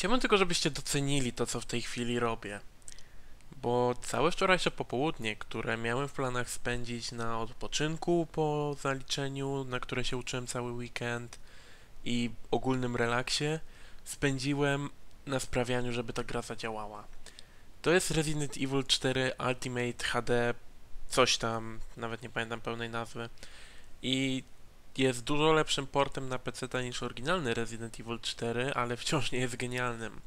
Chciałbym tylko, żebyście docenili to, co w tej chwili robię. Bo całe wczorajsze popołudnie, które miałem w planach spędzić na odpoczynku po zaliczeniu, na które się uczyłem cały weekend i ogólnym relaksie, spędziłem na sprawianiu, żeby ta gra zadziałała. To jest Resident Evil 4 Ultimate HD, coś tam, nawet nie pamiętam pełnej nazwy. I jest dużo lepszym portem na PC niż oryginalny Resident Evil 4, ale wciąż nie jest genialnym.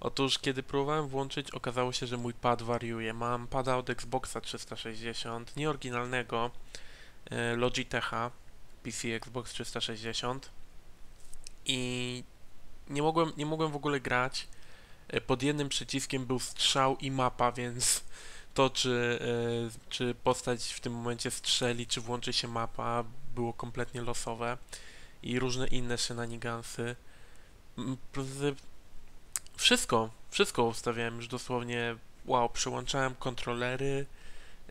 Otóż, kiedy próbowałem włączyć, okazało się, że mój pad wariuje. Mam pada od Xboxa 360, nie oryginalnego, e, Logitecha, PC Xbox 360 i nie mogłem, nie mogłem w ogóle grać. E, Pod jednym przyciskiem był strzał i mapa, więc to, czy, e, czy postać w tym momencie strzeli, czy włączy się mapa, było kompletnie losowe i różne inne shenanigansy. Wszystko, wszystko ustawiałem już dosłownie, wow, przełączałem kontrolery,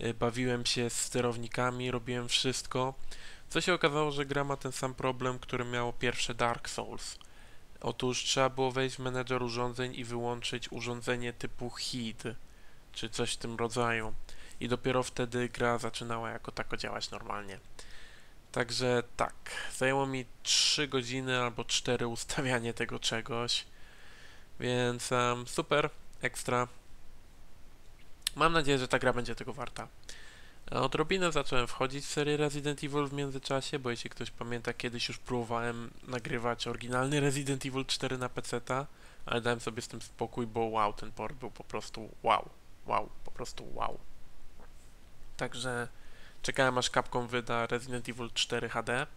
y, bawiłem się z sterownikami, robiłem wszystko. Co się okazało, że gra ma ten sam problem, który miało pierwsze Dark Souls. Otóż trzeba było wejść w menedżer urządzeń i wyłączyć urządzenie typu HID, czy coś w tym rodzaju. I dopiero wtedy gra zaczynała jako tako działać normalnie. Także tak, zajęło mi 3 godziny albo 4 ustawianie tego czegoś. Więc em, super, ekstra. Mam nadzieję, że ta gra będzie tego warta. Odrobinę zacząłem wchodzić w serię Resident Evil w międzyczasie, bo jeśli ktoś pamięta, kiedyś już próbowałem nagrywać oryginalny Resident Evil 4 na PC-ta, ale dałem sobie z tym spokój, bo wow, ten port był po prostu wow, wow, po prostu wow. Także czekałem aż Capcom wyda Resident Evil 4 HD,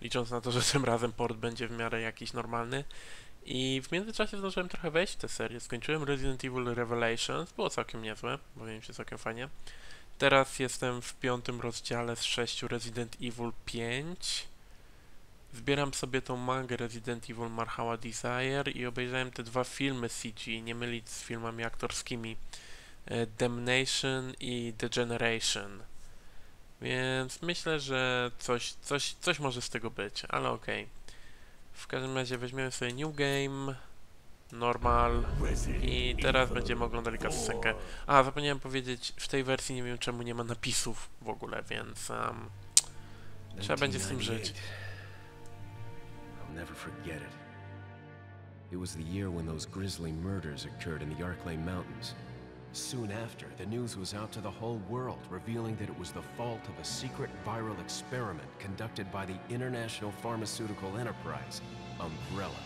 licząc na to, że tym razem port będzie w miarę jakiś normalny. I w międzyczasie zdążyłem trochę wejść w tę serię. Skończyłem Resident Evil Revelations, było całkiem niezłe, bawiłem się całkiem fajnie. Teraz jestem w piątym rozdziale z sześciu Resident Evil 5. Zbieram sobie tą mangę Resident Evil Marhała Desire i obejrzałem te dwa filmy CG, nie mylić z filmami aktorskimi e, Damnation i Degeneration. Więc myślę, że coś, coś, coś może z tego być, ale okej. W każdym razie weźmiemy sobie New Game, Normal i teraz będziemy oglądali cutscenkę. A, zapomniałem powiedzieć, w tej wersji nie wiem czemu nie ma napisów w ogóle, więc um, trzeba będzie z tym żyć. 1998. I'll never forget it. It was the year when those grisly murders occurred in the Arklay Mountains. Soon after, the news was out to the whole world, revealing that it was the fault of a secret viral experiment conducted by the international pharmaceutical enterprise, Umbrella.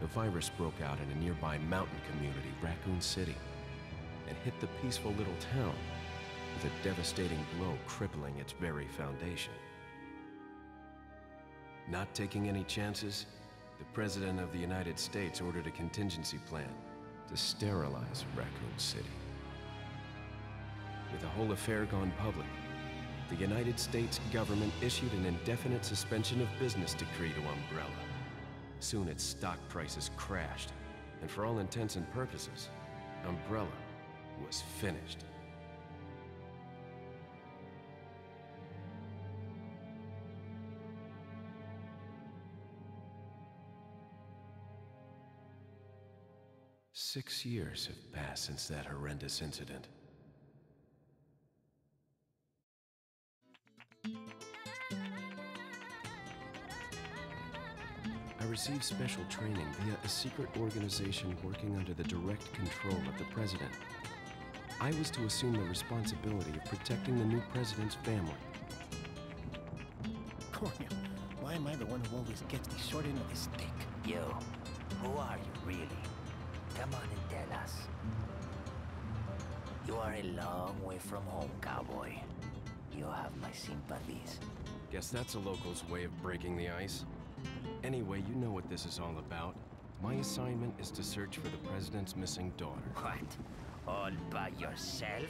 The virus broke out in a nearby mountain community, Raccoon City, and hit the peaceful little town with a devastating blow crippling its very foundation. Not taking any chances, the President of the United States ordered a contingency plan to sterilize Raccoon City. With the whole affair gone public, the United States government issued an indefinite suspension of business decree to Umbrella. Soon its stock prices crashed, and for all intents and purposes, Umbrella was finished. Six years have passed since that horrendous incident. I received special training via a secret organization working under the direct control of the president. I was to assume the responsibility of protecting the new president's family. Cornel, why am I the one who always gets the short end of the stick? You, who are you really? Come on and tell us. You are a long way from home, cowboy. You have my sympathies. Guess that's a local's way of breaking the ice. Anyway, you know what this is all about. My assignment is to search for the president's missing daughter. What? All by yourself?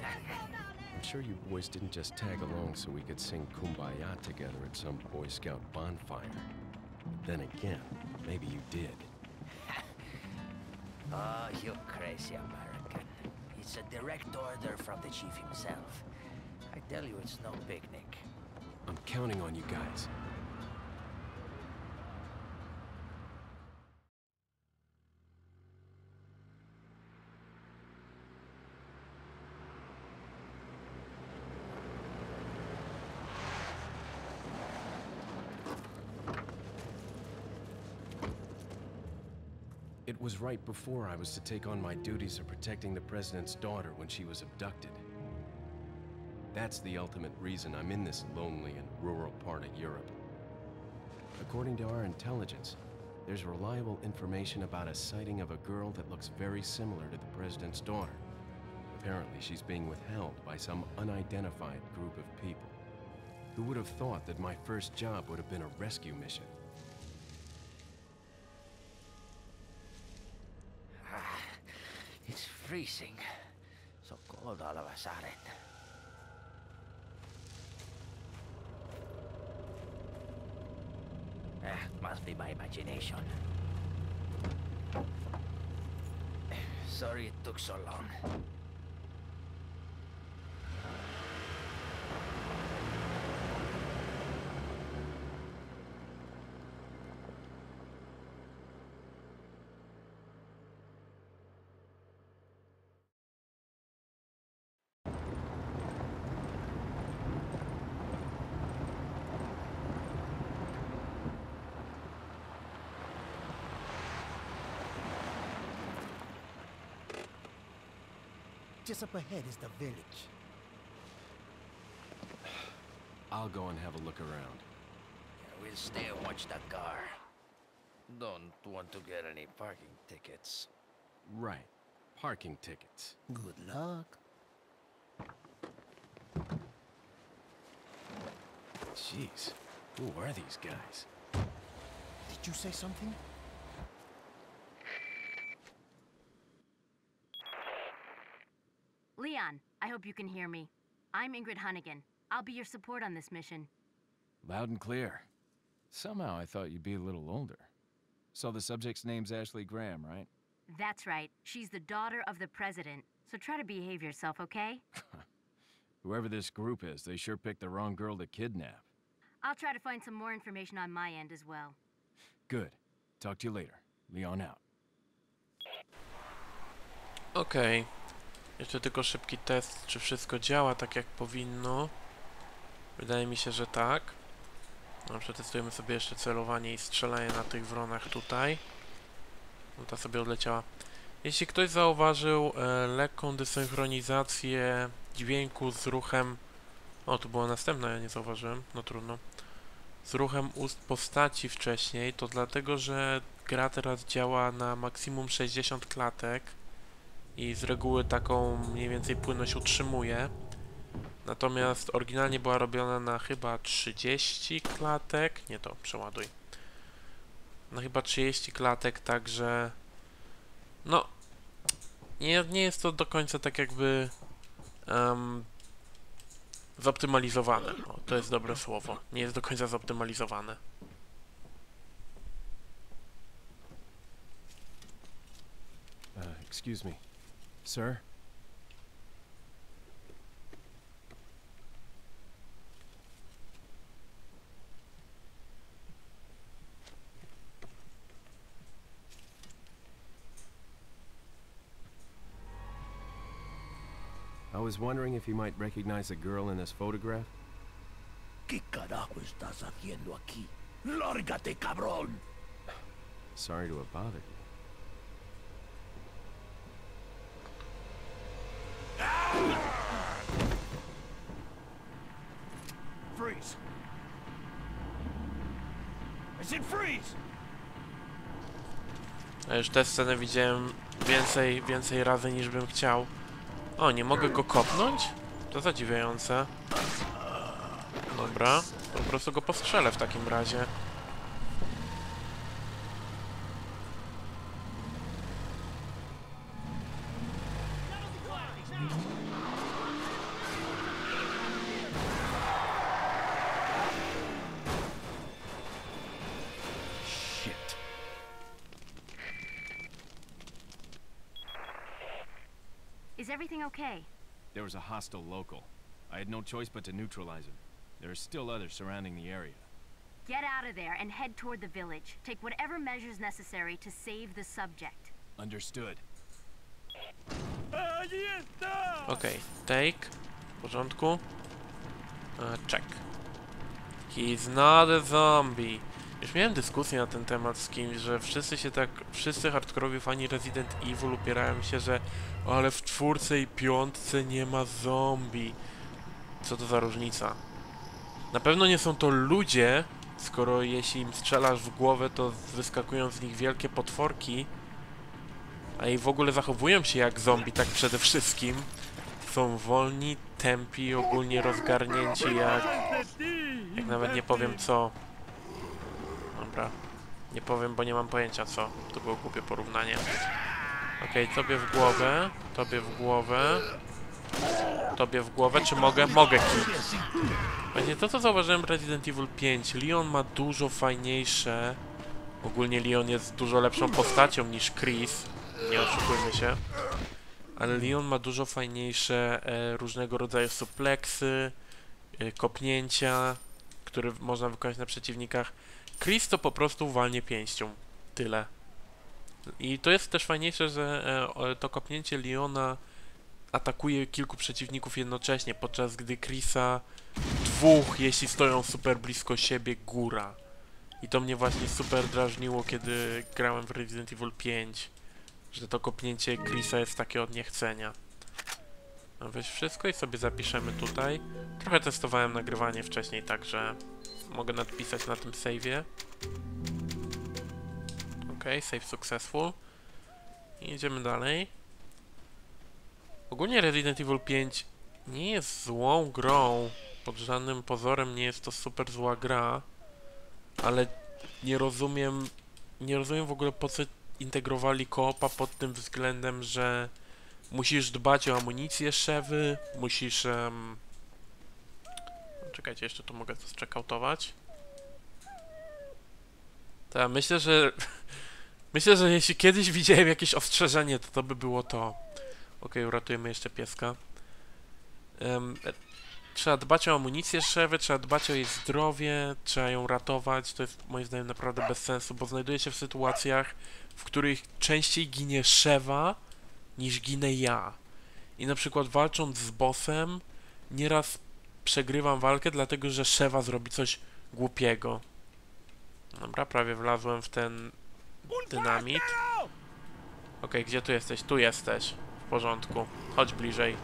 I'm sure you boys didn't just tag along so we could sing Kumbaya together at some Boy Scout bonfire. Then again, maybe you did. Uh, oh, you crazy American. It's a direct order from the chief himself. I tell you, it's no picnic. I'm counting on you guys. It was right before I was to take on my duties of protecting the President's daughter when she was abducted. That's the ultimate reason I'm in this lonely and rural part of Europe. According to our intelligence, there's reliable information about a sighting of a girl that looks very similar to the President's daughter. Apparently, she's being withheld by some unidentified group of people. Who would have thought that my first job would have been a rescue mission? It's freezing. So cold all of a sudden. Ah, must be my imagination. Sorry it took so long. Just up ahead is the village. I'll go and have a look around. Yeah, we'll stay and watch that car. Don't want to get any parking tickets. Right. Parking tickets. Good luck. Jeez. Who are these guys? Did you say something? Leon, I hope you can hear me. I'm Ingrid Hunnigan. I'll be your support on this mission. Loud and clear. Somehow I thought you'd be a little older. So the subject's name's Ashley Graham, right? That's right. She's the daughter of the president. So try to behave yourself, okay? Whoever this group is, they sure picked the wrong girl to kidnap. I'll try to find some more information on my end as well. Good. Talk to you later. Leon out. Okej. Jeszcze tylko szybki test, czy wszystko działa tak jak powinno. Wydaje mi się, że tak. No, przetestujemy sobie jeszcze celowanie i strzelanie na tych wronach tutaj. No ta sobie odleciała. Jeśli ktoś zauważył e, lekką desynchronizację dźwięku z ruchem... O, tu była następna, ja nie zauważyłem. No trudno. Z ruchem ust postaci wcześniej, to dlatego, że gra teraz działa na maksimum 60 klatek i z reguły taką mniej więcej płynność utrzymuje. Natomiast oryginalnie była robiona na chyba 30 klatek. Nie to, przeładuj. Na chyba 30 klatek, także no nie, nie jest to do końca tak jakby em, zoptymalizowane. O, to jest dobre słowo. Nie jest do końca zoptymalizowane. Uh, excuse me. Sir? I was wondering if you might recognize the girl in this photograph. ¿Qué carajo estás haciendo aquí? ¡Lárgate, cabrón! Sorry to have bothered you. Freeze! I said freeze! A już tę scenę widziałem więcej, więcej razy niż bym chciał. O, nie mogę go kopnąć? To zadziwiające. Dobra, po prostu go postrzelę w takim razie. There was a hostile local. I had no choice but to neutralize him. There are still others surrounding the area. Get out of there and head toward the village. Take whatever measures necessary to save the subject. Understood. Okay, take. W porządku. E, check. He's not a zombie. Już miałem dyskusję na ten temat z kimś, że wszyscy się tak, wszyscy hardkorowi fani Resident Evil upierają się, że "O, ale w czwórce i piątce nie ma zombie. Co to za różnica? Na pewno nie są to ludzie, skoro jeśli im strzelasz w głowę, to wyskakują z nich wielkie potworki, a i w ogóle zachowują się jak zombie, tak przede wszystkim. Są wolni, tępi, ogólnie rozgarnięci jak... jak nawet nie powiem co. Dobra. Nie powiem, bo nie mam pojęcia co. To było głupie porównanie. Okej, tobie w głowę, tobie w głowę, tobie w głowę, czy mogę? Mogę kij. Właśnie to, co zauważyłem w Resident Evil 5, Leon ma dużo fajniejsze... Ogólnie Leon jest dużo lepszą postacią niż Chris, nie oszukujmy się. Ale Leon ma dużo fajniejsze e, różnego rodzaju supleksy, e, kopnięcia, które można wykonać na przeciwnikach. Chris to po prostu walnie pięścią. Tyle. I to jest też fajniejsze, że e, to kopnięcie Leona atakuje kilku przeciwników jednocześnie, podczas gdy Chrisa dwóch, jeśli stoją super blisko siebie, góra. I to mnie właśnie super drażniło, kiedy grałem w Resident Evil 5, że to kopnięcie Chrisa jest takie od niechcenia. No weź wszystko i sobie zapiszemy tutaj. Trochę testowałem nagrywanie wcześniej, także mogę nadpisać na tym save'ie. Ok, save successful. I idziemy dalej. Ogólnie Resident Evil 5 nie jest złą grą. Pod żadnym pozorem nie jest to super zła gra. Ale nie rozumiem... Nie rozumiem w ogóle po co integrowali koopa pod tym względem, że musisz dbać o amunicję szewy, musisz... em, Czekajcie, jeszcze tu mogę to zcheckoutować. Tak, myślę, że... myślę, że jeśli kiedyś widziałem jakieś ostrzeżenie, to to by było to. Okej, uratujemy jeszcze pieska. E, trzeba dbać o amunicję szewy, trzeba dbać o jej zdrowie, trzeba ją ratować. To jest moim zdaniem naprawdę bez sensu, bo znajduje się w sytuacjach, w których częściej ginie szewa niż ginę ja. I na przykład walcząc z bossem, nieraz przegrywam walkę, dlatego że szewa zrobi coś głupiego. Dobra, prawie wlazłem w ten dynamit. Okej, gdzie tu jesteś? Tu jesteś. W porządku. Chodź bliżej.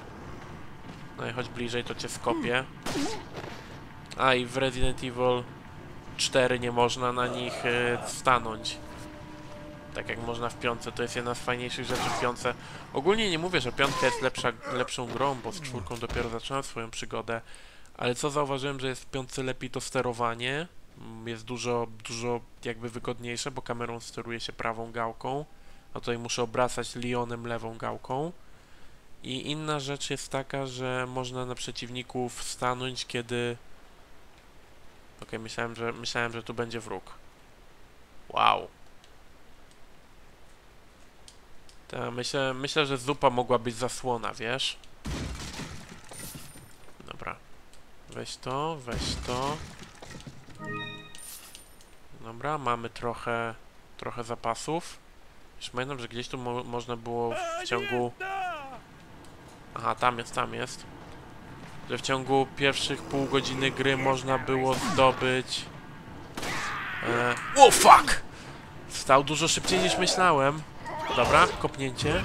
No i chodź bliżej, to cię skopię. A i w Resident Evil 4 nie można na nich y, stanąć. Tak jak można w piątce, to jest jedna z fajniejszych rzeczy w piątce. Ogólnie nie mówię, że piątka jest lepsza, lepszą grą, bo z czwórką dopiero zaczynam swoją przygodę. Ale co zauważyłem, że jest w piątce lepiej to sterowanie. Mm, Jest dużo, dużo jakby wygodniejsze, bo kamerą steruje się prawą gałką. A tutaj muszę obracać Leonem lewą gałką. I inna rzecz jest taka, że można na przeciwników stanąć, kiedy... Okej, myślałem, że myślałem, że tu będzie wróg. Wow. Ta, myślę, myślę, że zupa mogła być zasłona, wiesz? Dobra. Weź to, weź to. Dobra, mamy trochę, trochę zapasów. Już pamiętam, że gdzieś tu mo można było w ciągu... Aha, tam jest, tam jest. Że w ciągu pierwszych pół godziny gry można było zdobyć... E... O, fuck! Stał dużo szybciej niż myślałem. Dobra, kopnięcie.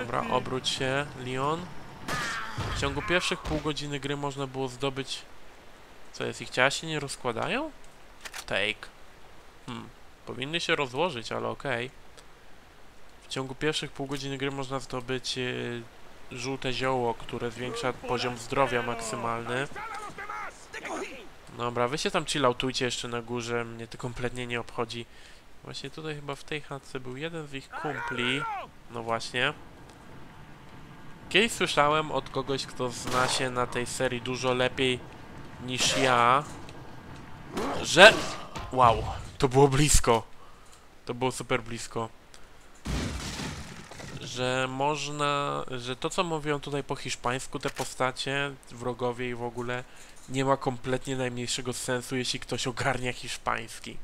Dobra, obróć się, Leon. W ciągu pierwszych pół godziny gry można było zdobyć... Co jest, ich ciała się nie rozkładają? Take. Hmm. Powinny się rozłożyć, ale okej. W ciągu pierwszych pół godziny gry można zdobyć e, żółte zioło, które zwiększa poziom zdrowia maksymalny. Dobra, wy się tam chilloutujcie jeszcze na górze, mnie to kompletnie nie obchodzi. Właśnie tutaj chyba w tej chatce był jeden z ich kumpli. No właśnie. Kiedyś słyszałem od kogoś, kto zna się na tej serii dużo lepiej niż ja, że... Wow, to było blisko. To było super blisko. Że można, że to co mówią tutaj po hiszpańsku te postacie, wrogowie i w ogóle nie ma kompletnie najmniejszego sensu, jeśli ktoś ogarnia hiszpański.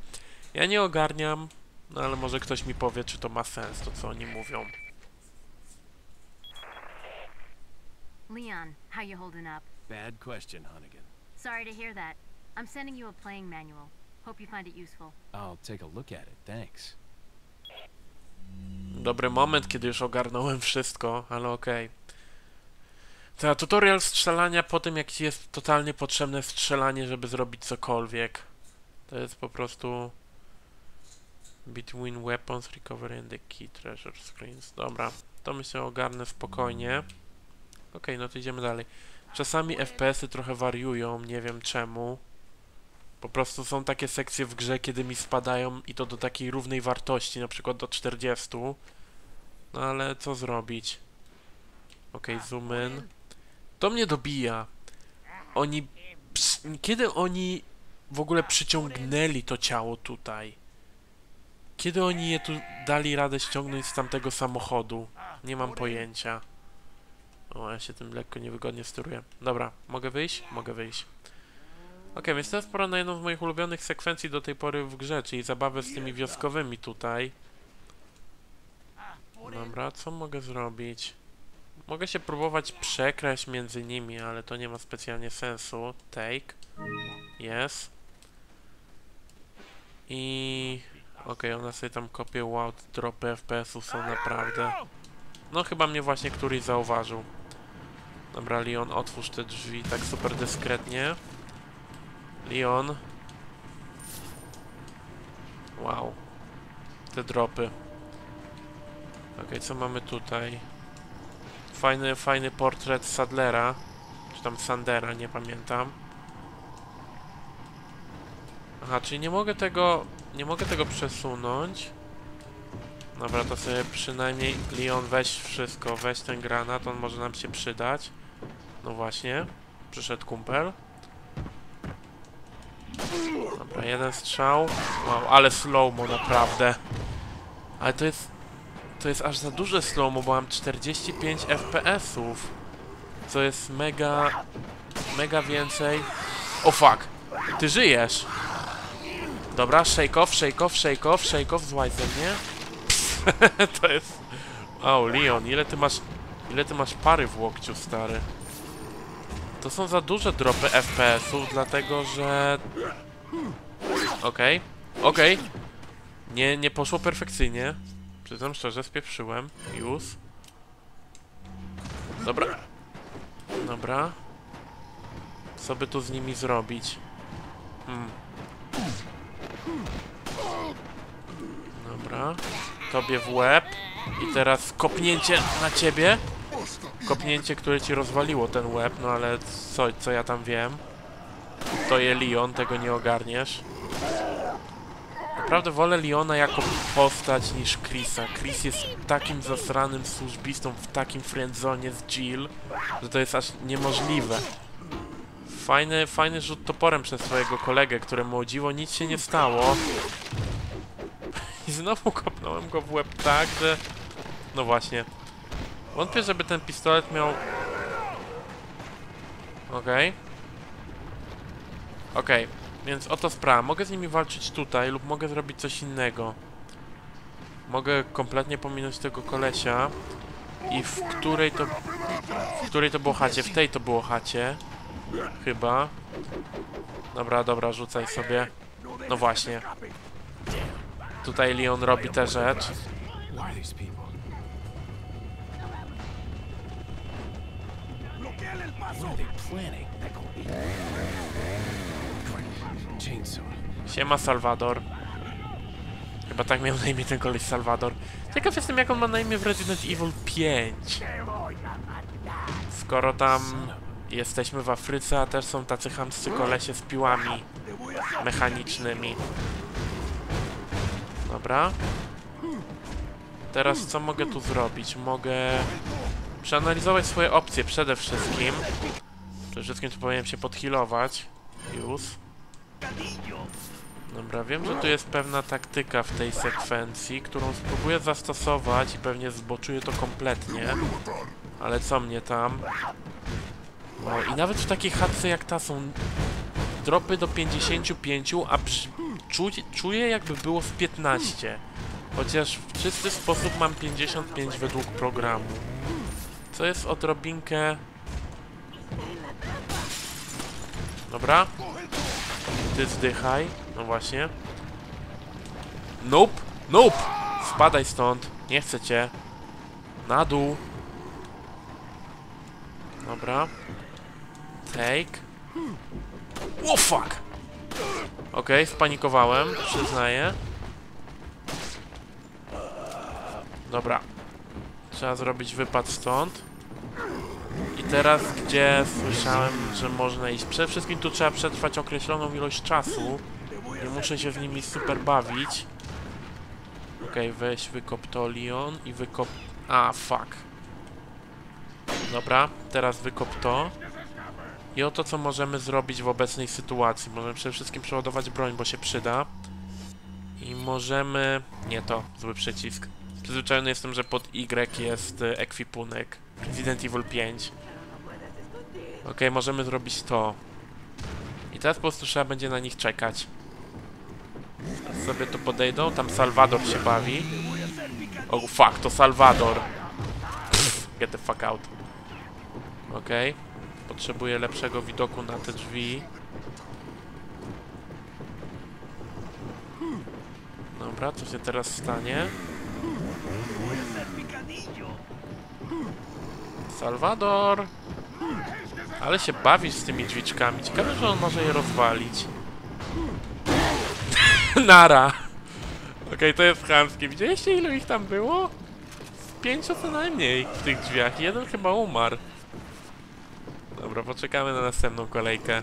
Ja nie ogarniam, no ale może ktoś mi powie, czy to ma sens, to co oni mówią. Leon, how you holding up? Bad question, Hunnigan. Sorry to hear that. I'm sending you a playing manual. Hope you find it useful. I'll take a look at it, thanks. Dobry moment, kiedy już ogarnąłem wszystko, ale okej. Okay. tutorial strzelania po tym, jak ci jest totalnie potrzebne strzelanie, żeby zrobić cokolwiek. To jest po prostu... Between weapons, recovery and the key treasure screens. Dobra, to myślę ogarnę spokojnie. Okej, no to idziemy dalej. Czasami FPS-y trochę wariują, nie wiem czemu. Po prostu są takie sekcje w grze, kiedy mi spadają i to do takiej równej wartości, na przykład do 40. No ale co zrobić? Okej, zoom in. To mnie dobija. Oni... Kiedy oni w ogóle przyciągnęli to ciało tutaj? Kiedy oni je tu dali radę ściągnąć z tamtego samochodu? Nie mam pojęcia. O, ja się tym lekko niewygodnie steruję. Dobra, mogę wyjść? Mogę wyjść. Ok, więc teraz pora na jedną z moich ulubionych sekwencji do tej pory w grze, czyli zabawę z tymi wioskowymi tutaj. Dobra, co mogę zrobić? Mogę się próbować przekraść między nimi, ale to nie ma specjalnie sensu. Take. Yes. I... Okej, okay, ona sobie tam kopie, wow, dropy FPS-ów są naprawdę... No chyba mnie właśnie któryś zauważył. Dobra, Leon, otwórz te drzwi tak super dyskretnie. Leon. Wow. Te dropy. Ok, co mamy tutaj? Fajny, fajny portret Sadlera. Czy tam Sandera, nie pamiętam. Aha, czyli nie mogę tego... Nie mogę tego przesunąć. Dobra, to sobie przynajmniej... Leon, weź wszystko, weź ten granat, on może nam się przydać. No właśnie. Przyszedł kumpel. Dobra, jeden strzał. Wow, ale slow-mo naprawdę. Ale to jest... To jest aż za duże slow-mo, bo mam 45 FPS-ów. Co jest mega... Mega więcej... O fuck! Ty żyjesz! Dobra, shake off, shake off, shake off, shake off, złaź ze mnie. to jest... O, Leon, ile ty masz... Ile ty masz pary w łokciu, stary? To są za duże dropy FPS-ów, dlatego że... Okej, okay. okej. Okay. Nie, nie poszło perfekcyjnie. Przyznam szczerze, spieprzyłem. Już. Dobra. Dobra. Co by tu z nimi zrobić? Hmm. Dobra. Tobie w łeb. I teraz kopnięcie na ciebie. Kopnięcie, które ci rozwaliło ten łeb, no ale co, co ja tam wiem? To je Leon, tego nie ogarniesz. Naprawdę wolę Leona jako postać niż Chrisa. Chris jest takim zasranym służbistą w takim friendzonie z Jill, że to jest aż niemożliwe. Fajny, fajny rzut toporem przez swojego kolegę, któremu o dziwo nic się nie stało. I znowu kopnąłem go w łeb tak, że... No właśnie. Wątpię, żeby ten pistolet miał... Okej. Okay. Okej, okay. więc oto sprawa. Mogę z nimi walczyć tutaj lub mogę zrobić coś innego. Mogę kompletnie pominąć tego kolesia. I w której to... W której to było chacie? W tej to było chacie. Chyba. Dobra, dobra, rzucaj sobie. No właśnie. Tutaj Leon robi tę rzecz. Siema Salvador. Chyba tak miał na imię ten koleś Salvador. Ciekaw jestem jak on ma na imię w Resident Evil 5. Skoro tam jesteśmy w Afryce, a też są tacy chamscy kolesie z piłami mechanicznymi. Dobra. Teraz co mogę tu zrobić? Mogę przeanalizować swoje opcje przede wszystkim. Przede wszystkim tu powinienem się podhealować. Już. Dobra, wiem, że tu jest pewna taktyka w tej sekwencji, którą spróbuję zastosować i pewnie zboczuję to kompletnie. Ale co mnie tam? No i nawet w takiej chatce jak ta są dropy do 55, a czu czuję jakby było z 15. Chociaż w czysty sposób mam 55 według programu. Co jest odrobinkę... Dobra. Ty zdychaj. No właśnie. Nope! Nope! Spadaj stąd. Nie chcę cię. Na dół. Dobra. Take. O fuck! Okej, spanikowałem, przyznaję. Dobra. Trzeba zrobić wypad stąd. I teraz, gdzie słyszałem, że można iść. Przede wszystkim tu trzeba przetrwać określoną ilość czasu. Nie muszę się z nimi super bawić. Okej, weź wykop to Leon i wykop... A, fuck. Dobra, teraz wykop to. I oto co możemy zrobić w obecnej sytuacji. Możemy przede wszystkim przeładować broń, bo się przyda. I możemy... Nie to, zły przycisk. Przyzwyczajony jestem, że pod Y jest e, ekwipunek. Resident Evil 5. Okej, możemy zrobić to. I teraz po prostu trzeba będzie na nich czekać. Teraz sobie tu podejdą, tam Salvador się bawi. O oh, fuck, to Salvador. Pff, get the fuck out. Okej. Potrzebuję lepszego widoku na te drzwi. Dobra, co się teraz stanie? Salvador! Ale się bawisz z tymi drzwiczkami. Ciekawe, że on może je rozwalić. Nara! Okej, to jest chamskie. Widzieliście ilu ich tam było? Z pięciu co najmniej w tych drzwiach. Jeden chyba umarł. Dobra, poczekamy na następną kolejkę.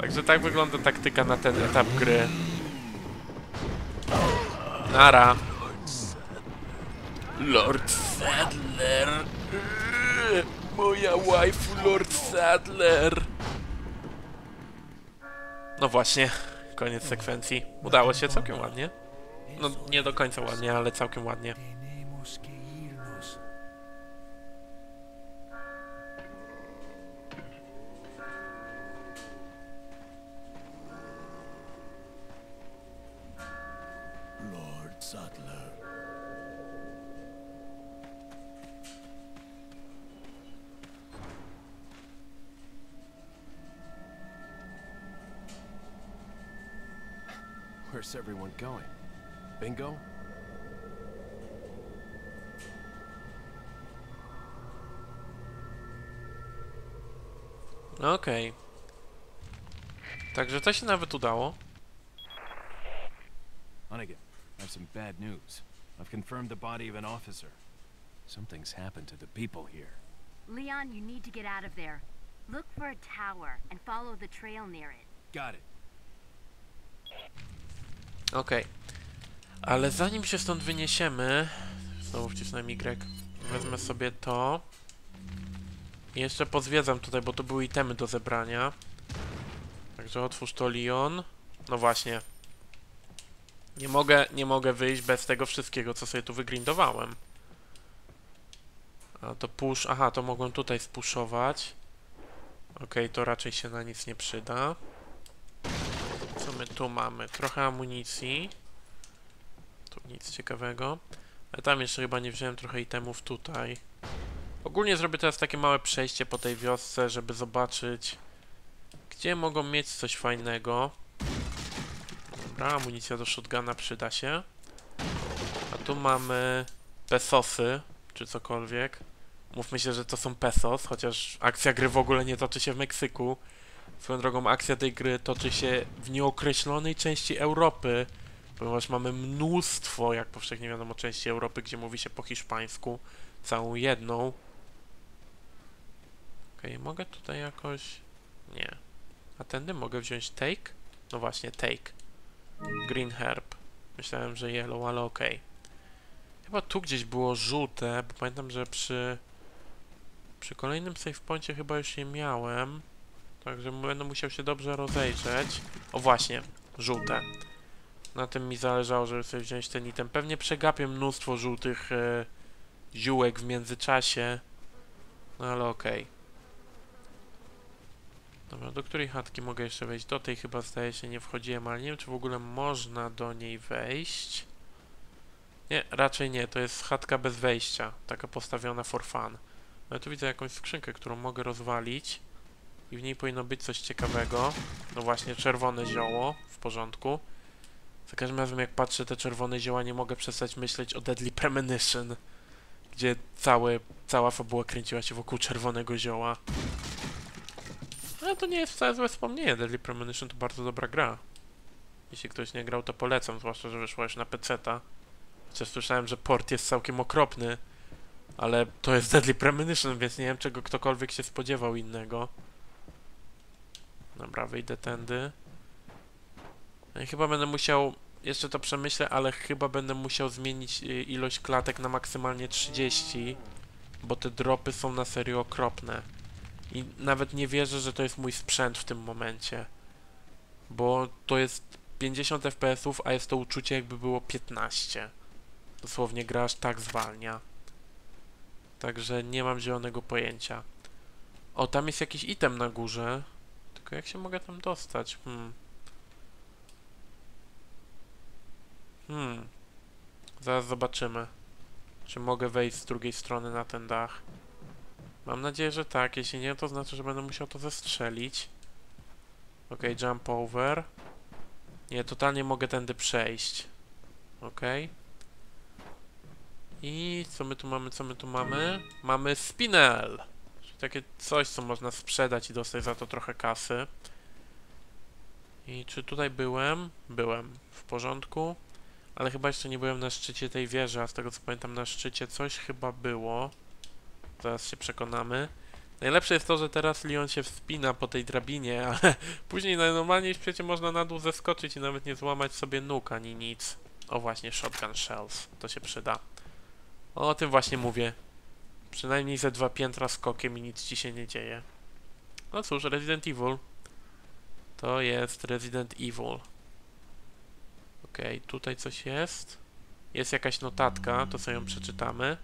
Także tak wygląda taktyka na ten etap gry. Nara. Lord Sadler. Moja waifu Lord Sadler. No właśnie, koniec sekwencji. Udało się całkiem ładnie. No nie do końca ładnie, ale całkiem ładnie. Everyone going? Bingo? Okej. Także to się nawet udało. Hunnigan, I have some bad news. I've confirmed the body of an officer. Something's happened to the people here. Leon, you need to get out of there. Look for a tower and follow the trail near it. Got it. Okej. Ale zanim się stąd wyniesiemy... Znowu wcisnąłem Y. Wezmę sobie to. I jeszcze pozwiedzam tutaj, bo to były itemy do zebrania. Także otwórz to Leon. No właśnie. Nie mogę, nie mogę wyjść bez tego wszystkiego, co sobie tu wygrindowałem. A to push... Aha, to mogłem tutaj spuszować. Okej, to raczej się na nic nie przyda. Tu mamy? Trochę amunicji. Tu nic ciekawego. Ale tam jeszcze chyba nie wziąłem trochę itemów tutaj. Ogólnie zrobię teraz takie małe przejście po tej wiosce, żeby zobaczyć, gdzie mogą mieć coś fajnego. Dobra, amunicja do shotguna przyda się. A tu mamy pesosy, czy cokolwiek. Mówmy się, że to są pesos, chociaż akcja gry w ogóle nie toczy się w Meksyku. Swoją drogą akcja tej gry toczy się w nieokreślonej części Europy, ponieważ mamy mnóstwo, jak powszechnie wiadomo, części Europy, gdzie mówi się po hiszpańsku, całą jedną. Okej, mogę tutaj jakoś... Nie. A tędy mogę wziąć take? No właśnie, take. Green herb. Myślałem, że yellow, ale okej. Chyba tu gdzieś było żółte, bo pamiętam, że przy... Przy kolejnym save poincie chyba już je miałem. Także będę musiał się dobrze rozejrzeć. O właśnie, żółte. Na tym mi zależało, żeby sobie wziąć ten item. Pewnie przegapię mnóstwo żółtych e, ziółek w międzyczasie. No ale okej. Dobra, do której chatki mogę jeszcze wejść? Do tej chyba zdaje się nie wchodziłem, ale nie wiem czy w ogóle można do niej wejść. Nie, raczej nie. To jest chatka bez wejścia. Taka postawiona for fun. Ale tu widzę jakąś skrzynkę, którą mogę rozwalić. I w niej powinno być coś ciekawego. No właśnie, czerwone zioło, w porządku. Za każdym razem jak patrzę te czerwone zioła, nie mogę przestać myśleć o Deadly Premonition, gdzie cały, cała fabuła kręciła się wokół czerwonego zioła. Ale to nie jest wcale złe wspomnienie, Deadly Premonition to bardzo dobra gra. Jeśli ktoś nie grał, to polecam, zwłaszcza, że wyszła już na PC-ta. Chociaż słyszałem, że port jest całkiem okropny, ale to jest Deadly Premonition, więc nie wiem, czego ktokolwiek się spodziewał innego. Dobra, wyjdę tędy. No chyba będę musiał, jeszcze to przemyślę, ale chyba będę musiał zmienić y, ilość klatek na maksymalnie 30, bo te dropy są na serio okropne. I nawet nie wierzę, że to jest mój sprzęt w tym momencie. Bo to jest 50 FPS-ów, a jest to uczucie jakby było 15. Dosłownie gra aż tak zwalnia. Także nie mam zielonego pojęcia. O, tam jest jakiś item na górze. Tylko jak się mogę tam dostać? Hmm. Hmm. Zaraz zobaczymy. Czy mogę wejść z drugiej strony na ten dach. Mam nadzieję, że tak. Jeśli nie, to znaczy, że będę musiał to zestrzelić. Ok, jump over. Nie, totalnie mogę tędy przejść. Ok. I co my tu mamy, co my tu mamy? Mamy spinel! Takie coś, co można sprzedać i dostać za to trochę kasy. I czy tutaj byłem? Byłem. W porządku. Ale chyba jeszcze nie byłem na szczycie tej wieży, a z tego co pamiętam na szczycie coś chyba było. Zaraz się przekonamy. Najlepsze jest to, że teraz Leon się wspina po tej drabinie, ale później najnormalniej w świecie można na dół zeskoczyć i nawet nie złamać sobie nóg ani nic. O właśnie, shotgun shells. To się przyda. O tym właśnie mówię. Przynajmniej ze dwa piętra skokiem i nic ci się nie dzieje. No cóż, Resident Evil. To jest Resident Evil. Okej, tutaj coś jest. Jest jakaś notatka, to sobie ją przeczytamy.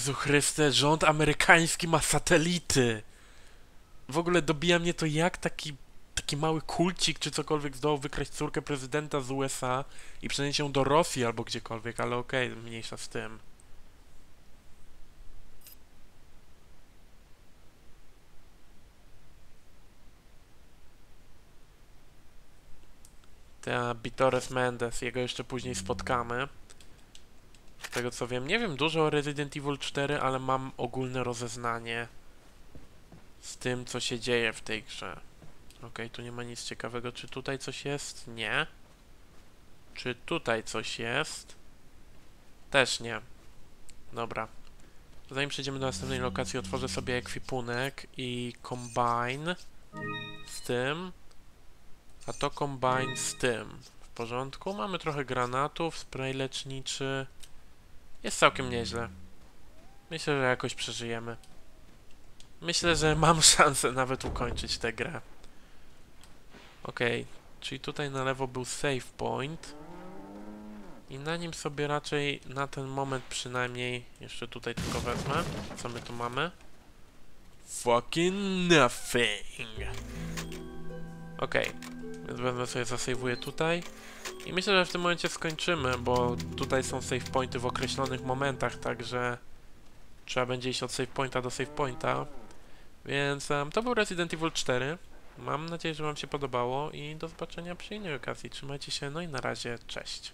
Jezu Chryste, rząd amerykański ma satelity. W ogóle dobija mnie to jak taki, taki mały kulcik czy cokolwiek zdołał wykraść córkę prezydenta z USA i przenieść ją do Rosji albo gdziekolwiek, ale okej, mniejsza z tym. Ta Bitores Mendes, jego jeszcze później spotkamy. Tego co wiem, nie wiem dużo o Resident Evil 4, ale mam ogólne rozeznanie z tym, co się dzieje w tej grze. Okej, tu nie ma nic ciekawego. Czy tutaj coś jest? Nie. Czy tutaj coś jest? Też nie. Dobra. Zanim przejdziemy do następnej lokacji, otworzę sobie ekwipunek i combine z tym, a to combine z tym. W porządku. Mamy trochę granatów, spray leczniczy. Jest całkiem nieźle. Myślę, że jakoś przeżyjemy. Myślę, że mam szansę nawet ukończyć tę grę. Okej, czyli tutaj na lewo był save point. I na nim sobie raczej na ten moment przynajmniej, jeszcze tutaj tylko wezmę. Co my tu mamy? Fucking nothing. Okej, więc wezmę sobie, zasejwuję tutaj. I myślę, że w tym momencie skończymy, bo tutaj są save pointy w określonych momentach, także trzeba będzie iść od save pointa do save pointa. Więc um, to był Resident Evil 4. Mam nadzieję, że Wam się podobało i do zobaczenia przy innej okazji. Trzymajcie się, no i na razie, cześć.